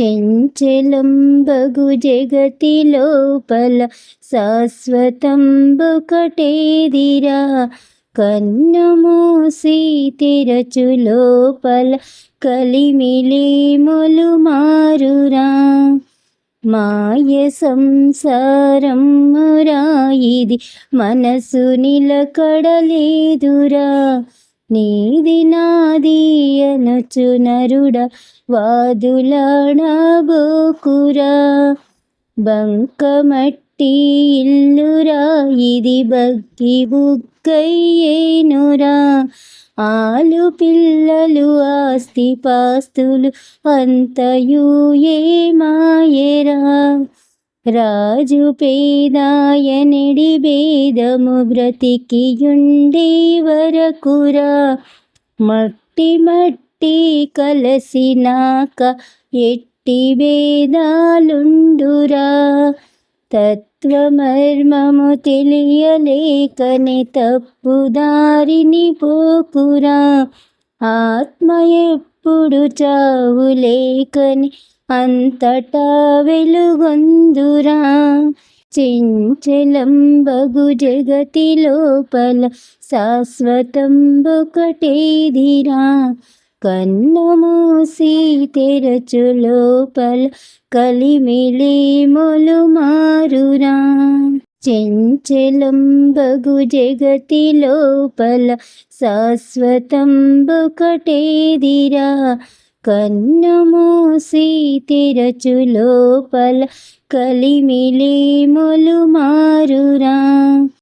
చెంచలంబగు జగతి లోపల శాశ్వతంబుకటేదిరా కన్ను మూసి తెరచు లోపల కలిమిలేములు మారురా మాయ సంసారం మురాయిది మనసు నిలకడలేదురా. నీది నాది అనుచు నరుడ వాదులాడబోకురా. బంకమట్టి ఇల్లురా ఇది బగ్గి బుగ్గయ్యేనురా. ఆలు పిల్లలు ఆస్తి పాస్తులు అంతయు మాయేరా. రాజు పేదాయనిడి భేదము బ్రతికియుండే వరకురా. మట్టి మట్టి కలసినాక ఎట్టి భేదాలుండురా. తత్వమర్మము తెలియలేకని తప్పుదారిని పోకురా. ఆత్మ ఎప్పుడు చావు లేకని అంతటా వెలుగొందురా. చెంచలంబగు జగతి లోపల శాశ్వతంబొకటేదిరా. కన్ను మూసి తెరచు లోపల కలిమిలేములు మారురా చెంచలంబగు జగతి లోపల శాశ్వతంబొకటేదిరా కన్ను మూసి తెరచు లోపల కలిమిలి మొలు మారురా